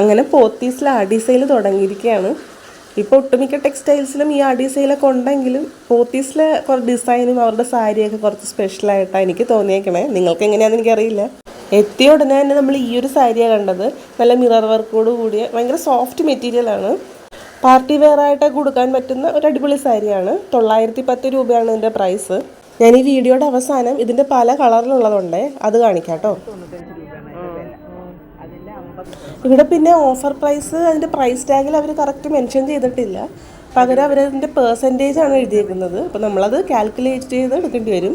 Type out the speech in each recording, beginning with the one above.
അങ്ങനെ പോത്തീസിൽ ആഡി സെയിൽ തുടങ്ങിയിരിക്കുകയാണ്. ഇപ്പോൾ ഒട്ടുമിക്ക ടെക്സ്റ്റൈൽസിലും ഈ ആഡി സെയിലൊക്കെ ഉണ്ടെങ്കിലും പോത്തീസിലെ കുറച്ച് ഡിസൈനും അവരുടെ സാരിയൊക്കെ കുറച്ച് സ്പെഷ്യലായിട്ടാണ് എനിക്ക് തോന്നിയേക്കണേ. നിങ്ങൾക്ക് എങ്ങനെയാണെന്ന് എനിക്കറിയില്ല. എത്തിയ ഉടനെ തന്നെ നമ്മൾ ഈ ഒരു സാരിയാണ് കണ്ടത്. നല്ല മിറർ വർക്കോട് കൂടിയ ഭയങ്കര സോഫ്റ്റ് മെറ്റീരിയലാണ് പാർട്ടി വെയർ ആയിട്ട് കൊടുക്കാൻ പറ്റുന്ന ഒരു അടിപൊളി സാരിയാണ്. തൊള്ളായിരത്തി പത്ത് രൂപയാണ് ഇതിന്റെ പ്രൈസ്. ഞാൻ ഈ വീഡിയോയുടെ അവസാനം ഇതിന്റെ പല കളറിലുള്ളതുണ്ടേ അത് കാണിക്കാം കേട്ടോ ഇവിടെ പിന്നെ ഓഫർ പ്രൈസ് അതിന്റെ പ്രൈസ് ടാഗിൽ അവർ കറക്റ്റ് മെൻഷൻ ചെയ്തിട്ടില്ല. പകരം അവരതിന്റെ പേഴ്സന്റേജ് ആണ് എഴുതിയേക്കുന്നത്. അപ്പോൾ നമ്മളത് കാൽക്കുലേറ്റ് ചെയ്ത് എടുക്കേണ്ടി വരും.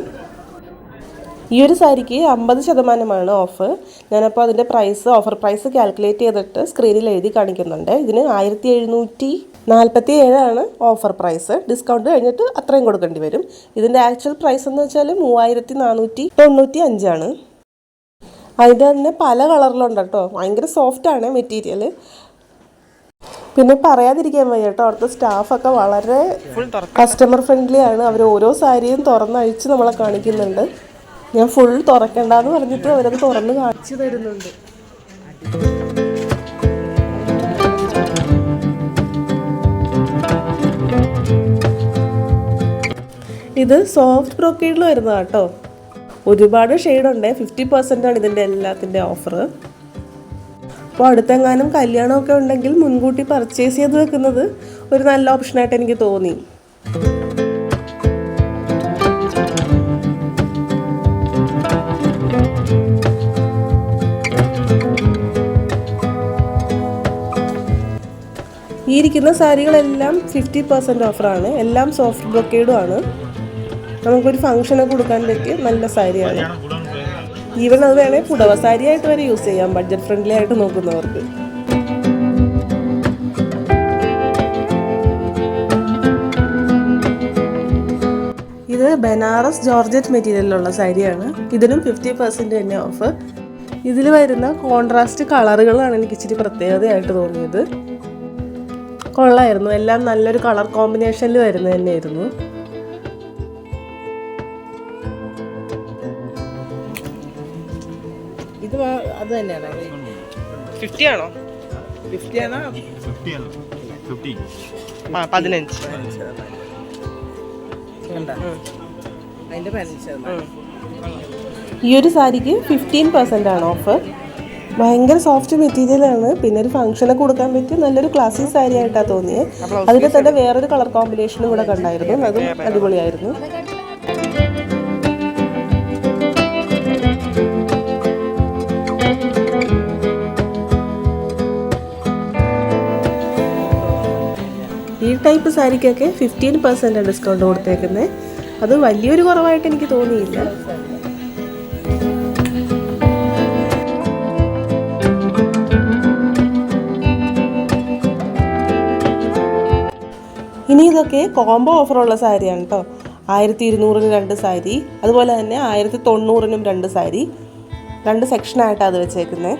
ഈ ഒരു സാരിക്ക് അമ്പത് ശതമാനമാണ് ഓഫ് ഞാനപ്പോൾ അതിന്റെ പ്രൈസ് ഓഫർ പ്രൈസ് കാൽക്കുലേറ്റ് ചെയ്തിട്ട് സ്ക്രീനിൽ എഴുതി കാണിക്കുന്നുണ്ട്. ഇതിന് ആയിരത്തി എഴുന്നൂറ്റി നാൽപ്പത്തി ഏഴാണ് ഓഫർ പ്രൈസ് ഡിസ്കൗണ്ട് കഴിഞ്ഞിട്ട് അത്രയും കൊടുക്കേണ്ടി വരും. ഇതിന്റെ ആക്ച്വൽ പ്രൈസ് എന്ന് വെച്ചാൽ മൂവായിരത്തി നാനൂറ്റി തൊണ്ണൂറ്റി അഞ്ചാണ് അതിന്റെ തന്നെ പല കളറിലുണ്ട് കേട്ടോ. ഭയങ്കര സോഫ്റ്റ് ആണ് മെറ്റീരിയൽ പിന്നെ പറയാതിരിക്കാൻ വയ്യ കേട്ടോ അവിടുത്തെ സ്റ്റാഫൊക്കെ വളരെ കസ്റ്റമർ ഫ്രണ്ട്ലി ആണ്. അവർ ഓരോ സാരിയും തുറന്നഴിച്ച് നമ്മളെ കാണിക്കുന്നുണ്ട്. ഞാൻ ഫുൾ തുറക്കണ്ടെന്ന് പറഞ്ഞിട്ട് അവരത് തുറന്ന് കാണിച്ചു തരുന്നുണ്ട്. ഇത് സോഫ്റ്റ് ബ്രോക്കേഡിൽ വരുന്നതാണ് കേട്ടോ. ഒരുപാട് ഷെയ്ഡുണ്ട്. ഫിഫ്റ്റി ആണ് ഇതിന്റെ എല്ലാത്തിന്റെ ഓഫർ അപ്പോൾ അടുത്തെങ്ങാനും കല്യാണമൊക്കെ ഉണ്ടെങ്കിൽ മുൻകൂട്ടി പർച്ചേസ് ചെയ്ത് വെക്കുന്നത് ഒരു നല്ല ഓപ്ഷനായിട്ട് എനിക്ക് തോന്നി. ഈ ഇരിക്കുന്ന സാരികളെല്ലാം ഫിഫ്റ്റി പെർസെന്റ് ഓഫറാണ് എല്ലാം സോഫ്റ്റ് ബ്രൊക്കേഡും ആണ്. നമുക്കൊരു ഫംഗ്ഷനൊക്കെ കൊടുക്കാൻ പറ്റിയ നല്ല സാരിയാണ് ഈവൻ അത് വേണേൽ പുടവ സാരി ആയിട്ട് വരെ യൂസ് ചെയ്യാം. ബഡ്ജറ്റ് ഫ്രണ്ട്ലി ആയിട്ട് നോക്കുന്നവർക്ക്. ഇത് ബനാറസ് ജോർജറ്റ് മെറ്റീരിയലിലുള്ള സാരിയാണ്. ഇതിനും ഫിഫ്റ്റി പെർസെന്റ് തന്നെ ഓഫ് ഇതിൽ വരുന്ന കോൺട്രാസ്റ്റ് കളറുകളാണ് എനിക്ക് ഇച്ചിരി പ്രത്യേകതയായിട്ട് തോന്നിയത്. കൊള്ളായിരുന്നു. എല്ലാം നല്ലൊരു കളർ കോമ്പിനേഷനിൽ വരുന്നത് തന്നെയായിരുന്നു. അത് തന്നെയാണ്. ഫിഫ്റ്റി ആണോ? ഫിഫ്റ്റി ആണോ? ഫിഫ്റ്റി ആ പതിനഞ്ച്. അതിന്റെ പതിനഞ്ച് ശതമാനം. ഈ ഒരു സാരിക്ക് ഫിഫ്റ്റീൻ പെർസെന്റ് ആണ് ഓഫർ ഭയങ്കര സോഫ്റ്റ് മെറ്റീരിയലാണ് പിന്നെ ഒരു ഫംഗ്ഷനൊക്കെ കൊടുക്കാൻ പറ്റിയ നല്ലൊരു ക്ലാസിക് സാരി ആയിട്ടാണ് തോന്നിയത് അതിൽ തന്നെ വേറൊരു കളർ കോമ്പിനേഷനും കൂടെ കണ്ടായിരുന്നു. അതും അടിപൊളിയായിരുന്നു. ടൈപ്പ് സാരിക്കൊക്കെ ഫിഫ്റ്റീൻ പെർസെന്റ് ഡിസ്കൗണ്ട് കൊടുത്തേക്കുന്നത് അത് വലിയൊരു കുറവായിട്ട് എനിക്ക് തോന്നിയില്ല. ഇനി ഇതൊക്കെ കോംബോ ഓഫറുള്ള സാരിയാണ് കേട്ടോ ആയിരത്തി ഇരുന്നൂറിന് രണ്ട് സാരി അതുപോലെ തന്നെ ആയിരത്തി തൊണ്ണൂറിനും രണ്ട് സാരി. രണ്ട് സെക്ഷനായിട്ടാണ് അത് വെച്ചേക്കുന്നത്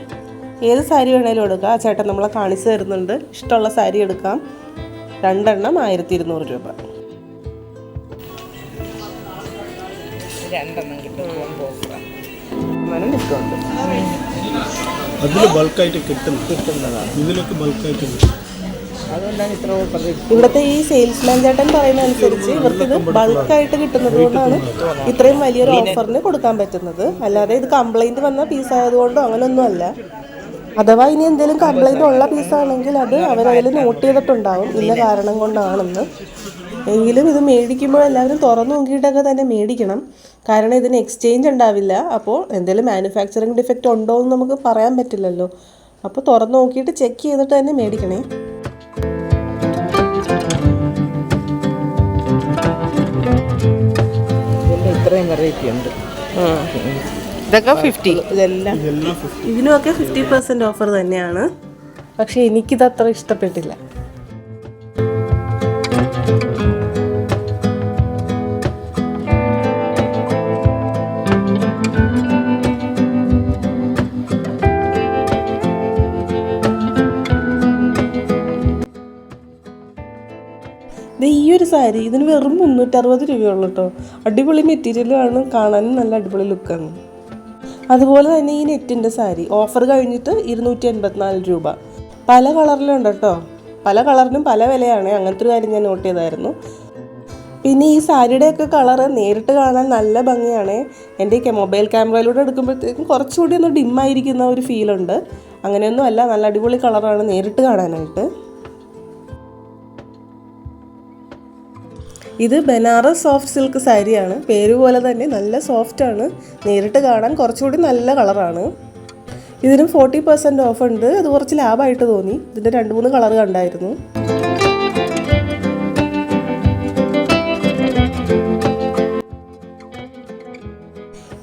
ഏത് സാരി വേണേലും എടുക്കാം. ആ ചേട്ടൻ നമ്മളെ കാണിച്ചു തരുന്നുണ്ട്. ഇഷ്ടമുള്ള സാരി എടുക്കാം. രണ്ടെണ്ണം ആയിരത്തി ഇരുന്നൂറ് രൂപ. രണ്ടെണ്ണം കിട്ടും അങ്ങനെ ഡിസ്കൗണ്ട് അതിൽ ബൾക്കായിട്ട് കിട്ടുന്നു കിട്ടുന്നതാണ്. ഇതിലൊക്കെ ബൾക്കായിട്ട് കിട്ടും. അതുകൊണ്ടാണ് ഇത്ര ഓഫർ ഇവിടുത്തെ ഈ സെയിൽസ്മാൻ ചേട്ടൻ പറയുന്ന അനുസരിച്ച് ഇവർക്ക് ഇത് ബൾക്കായിട്ട് കിട്ടുന്നത് കൊണ്ടാണ് ഇത്രയും വലിയൊരു ഓഫറിന് കൊടുക്കാൻ പറ്റുന്നത്. അല്ലാതെ ഇത് കംപ്ലൈന്റ് വന്ന പീസ് ആയതുകൊണ്ടോ അങ്ങനെയൊന്നും അല്ല അഥവാ ഇനി എന്തെങ്കിലും കംപ്ലൈന്റ് ഉള്ള പീസാണെങ്കിൽ അത് അവരതിൽ നോട്ട് ചെയ്തിട്ടുണ്ടാവും. ഇന്ന കാരണം കൊണ്ടാണെന്ന്. എങ്കിലും ഇത് മേടിക്കുമ്പോൾ എല്ലാവരും തുറന്നു നോക്കിയിട്ടൊക്കെ തന്നെ മേടിക്കണം. കാരണം ഇതിന് എക്സ്ചേഞ്ച് ഉണ്ടാവില്ല. അപ്പോൾ എന്തെങ്കിലും മാനുഫാക്ചറിങ് ഡിഫക്റ്റ് ഉണ്ടോ എന്ന് നമുക്ക് പറയാൻ പറ്റില്ലല്ലോ. അപ്പോൾ തുറന്നു നോക്കിയിട്ട് ചെക്ക് ചെയ്തിട്ട് തന്നെ മേടിക്കണേ. ഇത്രയും വെറൈറ്റി ഉണ്ട്. ഇതൊക്കെ ഫിഫ്റ്റി ഇതെല്ലാം ഇതെല്ലാം ഫിഫ്റ്റി ഇതിനുമൊക്കെ ഫിഫ്റ്റി പെർസെന്റ് ഓഫർ തന്നെയാണ്. പക്ഷെ എനിക്കിത് അത്ര ഇഷ്ടപ്പെട്ടില്ല. ദേ ഈ ഒരു സാരി ഇതിന് വെറും മുന്നൂറ്ററുപത് രൂപയുള്ളൂ കേട്ടോ അടിപൊളി മെറ്റീരിയലാണ് കാണാനും നല്ല അടിപൊളി ലുക്കാണ് അതുപോലെ തന്നെ ഈ നെറ്റിന്റെ സാരി. ഓഫർ കഴിഞ്ഞിട്ട് ഇരുന്നൂറ്റി എൺപത്തിനാല് രൂപ. പല കളറിലുണ്ട് കേട്ടോ. പല കളറിനും പല വിലയാണ്. അങ്ങനത്തെ ഒരു കാര്യം ഞാൻ നോട്ട് ചെയ്തായിരുന്നു. പിന്നെ ഈ സാരിയുടെയൊക്കെ കളറ് നേരിട്ട് കാണാൻ നല്ല ഭംഗിയാണ്. എന്റെ മൊബൈൽ ക്യാമറയിലൂടെ എടുക്കുമ്പോഴത്തേക്കും കുറച്ചുകൂടി ഒന്ന് ഡിമ്മായിരിക്കുന്ന ഒരു ഫീലുണ്ട്. അങ്ങനെയൊന്നും അല്ല. നല്ല അടിപൊളി കളറാണ് നേരിട്ട് കാണാനായിട്ട്. ഇത് ബനാറസ് സോഫ്റ്റ് സിൽക്ക് സാരിയാണ്. പേര് പോലെ തന്നെ നല്ല സോഫ്റ്റ് ആണ്. നേരിട്ട് കാണാൻ കുറച്ചുകൂടി നല്ല കളറാണ് ഇതിന് ഫോർട്ടി പെർസെന്റ് ഓഫ് ഉണ്ട്. അത് കുറച്ച് ലാഭമായിട്ട് തോന്നി. ഇതിന്റെ രണ്ട് മൂന്ന് കളർ കണ്ടായിരുന്നു.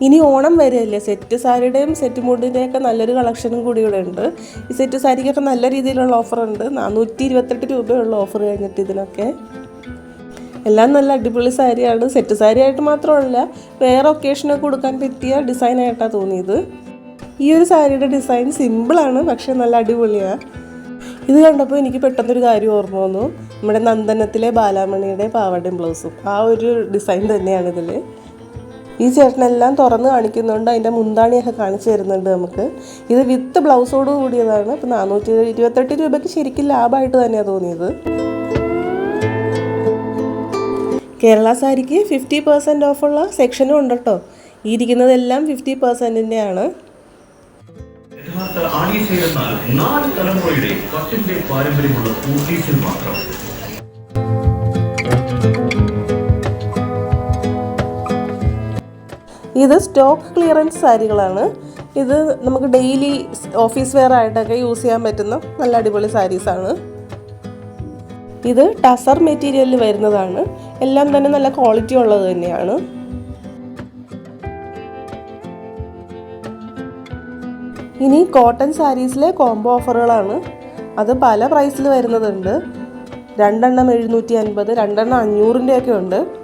ഇനി ഓണം വരെയല്ലേ? സെറ്റ് സാരിയുടെയും സെറ്റ് മുടിന്റെയൊക്കെ നല്ലൊരു കളക്ഷനും കൂടി ഇവിടെ ഉണ്ട്. ഈ സെറ്റ് സാരിക്കൊക്കെ നല്ല രീതിയിലുള്ള ഓഫർ ഉണ്ട്. നാനൂറ്റി ഇരുപത്തെട്ട് രൂപയുള്ള ഓഫർ കഴിഞ്ഞിട്ട് ഇതിനൊക്കെ. എല്ലാം നല്ല അടിപൊളി സാരിയാണ്. സെറ്റ് സാരി ആയിട്ട് മാത്രമല്ല വേറെ ഒക്കേഷനൊക്കെ കൊടുക്കാൻ പറ്റിയ ഡിസൈനായിട്ടാണ് തോന്നിയത്. ഈ ഒരു സാരിയുടെ ഡിസൈൻ സിമ്പിളാണ് പക്ഷേ നല്ല അടിപൊളിയാണ് ഇത് കണ്ടപ്പോൾ എനിക്ക് പെട്ടെന്നൊരു കാര്യം ഓർമ്മ വന്നു. നമ്മുടെ നന്ദനത്തിലെ ബാലാമണിയുടെ പാവാടയും ബ്ലൗസും ആ ഒരു ഡിസൈൻ തന്നെയാണ് ഇതിൽ ഈ ചേട്ടനെല്ലാം തുറന്ന് കാണിക്കുന്നുണ്ട്. അതിന്റെ മുന്താണിയൊക്കെ കാണിച്ചു തരുന്നുണ്ട് നമുക്ക്. ഇത് വിത്ത് ബ്ലൗസോട് കൂടിയതാണ്. ഇപ്പം നാനൂറ്റി ഇരുപത്തെട്ട് രൂപയ്ക്ക് ശരിക്കും ലാഭമായിട്ട് തന്നെയാണ് തോന്നിയത്. കേരള സാരിക്ക് ഫിഫ്റ്റി പെർസെന്റ് ഓഫുള്ള സെക്ഷനും ഉണ്ട് കേട്ടോ ഈ ഇരിക്കുന്നതെല്ലാം ഫിഫ്റ്റി പെർസെന്റിന്റെ ആണ് നാല് തലമുറയുടെ പട്ടിന്റെ പാരമ്പര്യമുള്ള ഊട്ടീസിൽ മാത്രം. ഇത് സ്റ്റോക്ക് ക്ലിയറൻസ് സാരികളാണ്. ഇത് നമുക്ക് ഡെയിലി ഓഫീസ് വെയർ ആയിട്ടൊക്കെ യൂസ് ചെയ്യാൻ പറ്റുന്ന നല്ല അടിപൊളി സാരീസാണ്. ഇത് ടസർ മെറ്റീരിയലിൽ വരുന്നതാണ്. എല്ലാം തന്നെ നല്ല ക്വാളിറ്റി ഉള്ളത് തന്നെയാണ്. ഇനി കോട്ടൺ സാരീസിലെ കോംബോ ഓഫറുകളാണ്. അത് പല പ്രൈസിൽ വരുന്നതുണ്ട്. രണ്ടെണ്ണം എഴുന്നൂറ്റി അൻപത് രണ്ടെണ്ണം അഞ്ഞൂറിന്റെയൊക്കെ ഉണ്ട്.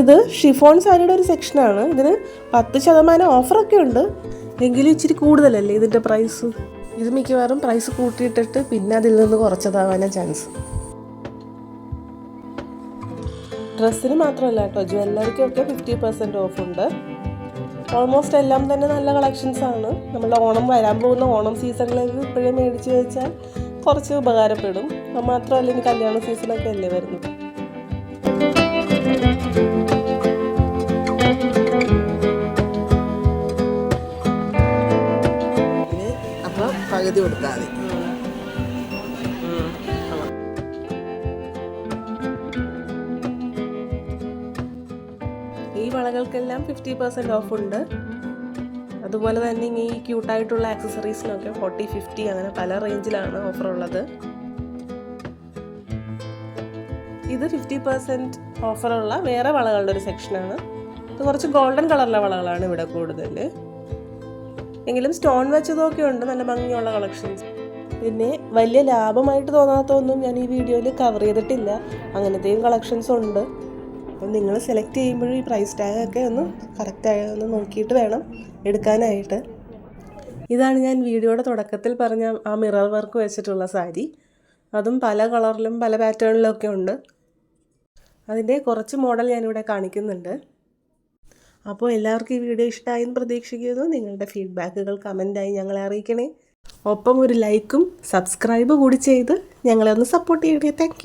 ഇത് ഷിഫോൺ സാരിയുടെ ഒരു സെക്ഷനാണ് ഇതിന് പത്ത് ശതമാനം ഓഫറൊക്കെ ഉണ്ട്. എങ്കിലും ഇച്ചിരി കൂടുതലല്ലേ ഇതിന്റെ പ്രൈസ് ഇത് മിക്കവാറും പ്രൈസ് കൂട്ടിയിട്ടിട്ട് പിന്നെ അതിൽ നിന്ന് കുറച്ചതാവാനാണ് ചാൻസ് ഡ്രസ്സിന് മാത്രമല്ല കേട്ടോ ജ്വല്ലറിക്കൊക്കെ ഫിഫ്റ്റി പെർസെന്റ് ഓഫ് ഉണ്ട്. ഓൾമോസ്റ്റ് എല്ലാം തന്നെ നല്ല കളക്ഷൻസ് ആണ്. നമ്മളുടെ ഓണം വരാൻ പോകുന്ന ഓണം സീസണിലേക്ക് ഇപ്പോഴേ മേടിച്ച് വെച്ചാൽ കുറച്ച് ഉപകാരപ്പെടും. മാത്രമല്ല ഇനി കല്യാണ സീസണൊക്കെ അല്ലേ വരുന്നത്. പകുതി കൊടുത്താൽ മതി. ഈ വളകൾക്കെല്ലാം ഫിഫ്റ്റി പെർസെന്റ് ഓഫ് ഉണ്ട്. അതുപോലെ തന്നെ ഈ ക്യൂട്ടായിട്ടുള്ള ആക്സസറീസിനൊക്കെ ഫോർട്ടി ഫിഫ്റ്റി അങ്ങനെ പല റേഞ്ചിലാണ് ഓഫർ ഉള്ളത്. ഇത് ഫിഫ്റ്റി പെർസെന്റ് ഓഫറുള്ള വേറെ വളകളുടെ ഒരു സെക്ഷനാണ് ഇത് കുറച്ച് ഗോൾഡൻ കളറിലെ വളകളാണ് ഇവിടെ കൂടുതൽ എങ്കിലും സ്റ്റോൺ വെച്ചതൊക്കെ ഉണ്ട് നല്ല ഭംഗിയുള്ള കളക്ഷൻസ്. പിന്നെ വലിയ ലാഭമായിട്ട് തോന്നാത്തൊന്നും ഞാൻ ഈ വീഡിയോയിൽ കവർ ചെയ്തിട്ടില്ല. അങ്ങനത്തെയും കളക്ഷൻസ് ഉണ്ട്. അപ്പം നിങ്ങൾ സെലക്ട് ചെയ്യുമ്പോഴും ഈ പ്രൈസ് ടാഗൊക്കെ ഒന്ന് കറക്റ്റായി ഒന്ന് നോക്കിയിട്ട് വേണം എടുക്കാനായിട്ട്. ഇതാണ് ഞാൻ വീഡിയോയുടെ തുടക്കത്തിൽ പറഞ്ഞ ആ മിറർ വർക്ക് വെച്ചിട്ടുള്ള സാരി. അതും പല കളറിലും പല പാറ്റേണിലും ഒക്കെ ഉണ്ട്. അതിന്റെ കുറച്ച് മോഡൽ ഞാനിവിടെ കാണിക്കുന്നുണ്ട്. അപ്പോൾ എല്ലാവർക്കും ഈ വീഡിയോ ഇഷ്ടമായി എന്ന് പ്രതീക്ഷിക്കുന്നു. നിങ്ങളുടെ ഫീഡ്ബാക്കുകൾ കമന്റായി ഞങ്ങളെ അറിയിക്കണേ. ഒപ്പം ഒരു ലൈക്കും സബ്സ്ക്രൈബ് കൂടി ചെയ്ത് ഞങ്ങളെ ഒന്ന് സപ്പോർട്ട് ചെയ്യണേ. താങ്ക്